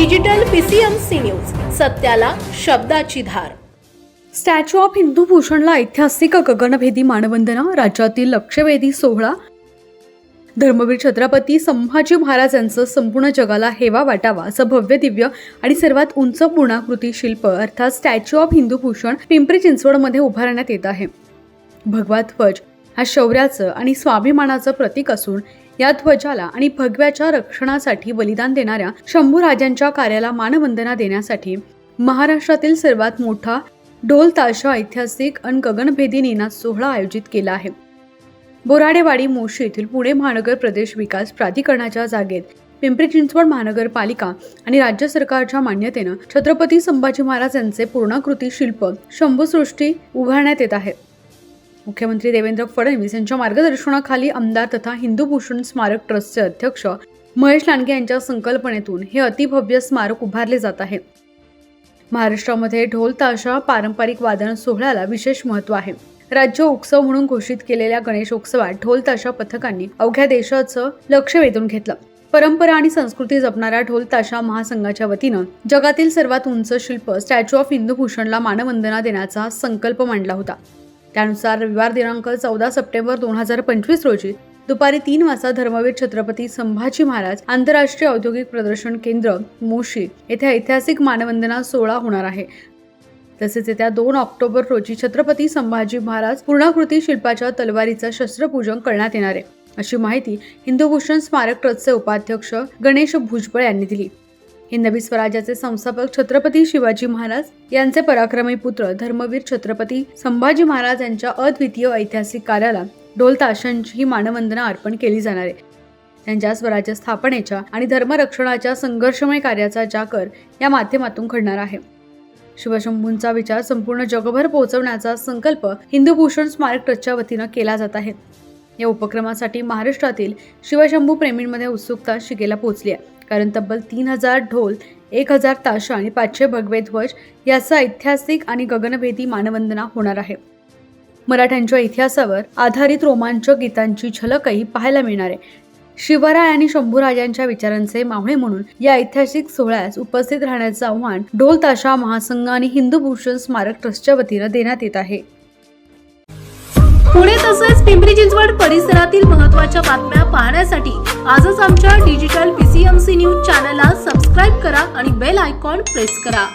Digital PCMC news सत्याला शब्दाची धार. स्टॅच्यू ऑफ हिंदू भूषणला ऐतिहासिक गगनभेदी मानवंदना राज्यातील लक्षवेधी सोहळा. धर्मवीर छत्रपती संभाजी महाराज यांचं संपूर्ण जगाला हेवा वाटावा असं भव्य दिव्य आणि सर्वात उंच पूर्णाकृती शिल्प अर्थात स्टॅच्यू ऑफ हिंदू भूषण पिंपरी चिंचवडमध्ये उभारण्यात येत आहे. भगवा ध्वज हा शौर्याचं आणि स्वाभिमानाचं प्रतीक असून या ध्वजाला आणि भगव्याच्या रक्षणासाठी बलिदान देणाऱ्या शंभू राजांच्या कार्याला मानवंदना देण्यासाठी महाराष्ट्रातील सर्वात मोठा ढोल ताशा ऐतिहासिक आणि गगनभेदी निनाद सोहळा आयोजित केला आहे. बोराडेवाडी मोशी येथील पुणे महानगर प्रदेश विकास प्राधिकरणाच्या जागेत पिंपरी चिंचवड महानगरपालिका आणि राज्य सरकारच्या मान्यतेनं छत्रपती संभाजी महाराज यांचे पूर्णाकृती शिल्प शंभूसृष्टी उभारण्यात येत आहे. मुख्यमंत्री देवेंद्र फडणवीस यांच्या मार्गदर्शनाखाली आमदार तथा हिंदू भूषण स्मारक ट्रस्टचे अध्यक्ष महेश लांडगे यांच्या संकल्पनेतून हे अतिभव्य स्मारक उभारले जात आहे. महाराष्ट्रामध्ये ढोल ताशा पारंपरिक वादन सोहळ्याला विशेष महत्त्व आहे. राज्य उत्सव म्हणून घोषित केलेल्या गणेशोत्सवात ढोल ताशा पथकांनी अवघ्या देशाचं लक्ष वेधून घेतलं. परंपरा आणि संस्कृती जपणाऱ्या ढोल ताशा महासंघाच्या वतीनं जगातील सर्वात उंच शिल्प स्टॅच्यू ऑफ हिंदू भूषणला मानवंदना देण्याचा संकल्प मांडला होता. त्यानुसार रविवार दिनांक चौदा सप्टेंबर दोन हजार पंचवीस रोजी दुपारी तीन वाजता धर्मवीर छत्रपती संभाजी महाराज आंतरराष्ट्रीय औद्योगिक प्रदर्शन केंद्र मोशी येथे ऐतिहासिक मानवंदना सोहळा होणार आहे. तसेच येत्या दोन ऑक्टोबर रोजी छत्रपती संभाजी महाराज पूर्णाकृती शिल्पाच्या तलवारीचं शस्त्रपूजन करण्यात येणार आहे. अशी माहिती हिंदू भूषण स्मारक ट्रस्टचे उपाध्यक्ष गणेश भुजबळ यांनी दिली. हिंदवी स्वराज्याचे संस्थापक छत्रपती शिवाजी महाराज यांचे पराक्रमी पुत्र धर्मवीर छत्रपती संभाजी महाराज यांच्या अद्वितीय ऐतिहासिक कार्याला ढोल ताशांची ही मानवंदना अर्पण केली जाणार आहे. त्यांच्या स्वराज्य स्थापनेच्या आणि धर्मरक्षणाच्या संघर्षमय कार्याचा जाकर या माध्यमातून घडणार आहे. शिवशंभूंचा विचार संपूर्ण जगभर पोहोचवण्याचा संकल्प हिंदू भूषण स्मारक ट्रस्टच्या वतीनं केला जात आहे. या उपक्रमासाठी महाराष्ट्रातील शिवशंभू प्रेमींमध्ये उत्सुकता शिगेला पोहोचली आहे. कारण तब्बल तीन हजार ढोल एक हजार ताशा आणि पाचशे भगवे ध्वज याचा ऐतिहासिक आणि गगनभेदी मानवंदना होणार आहे. मराठ्यांच्या इतिहासावर आधारित रोमांचक गीतांची झलकही पाहायला मिळणार आहे. शिवराय आणि शंभूराजांच्या विचारांचे मावळे म्हणून या ऐतिहासिक सोहळ्यास उपस्थित राहण्याचं आव्हान ढोल ताशा महासंघ आणि हिंदू भूषण स्मारक ट्रस्टच्या वतीनं देण्यात येत आहे. पुणे तसेच पिंपरी चिंचवड परिसरातील महत्त्वाच्या बातम्या पाहण्यासाठी आजच आमच्या डिजिटल पीसीएमसी न्यूज चॅनलला सबस्क्राईब करा आणि बेल आयकॉन प्रेस करा.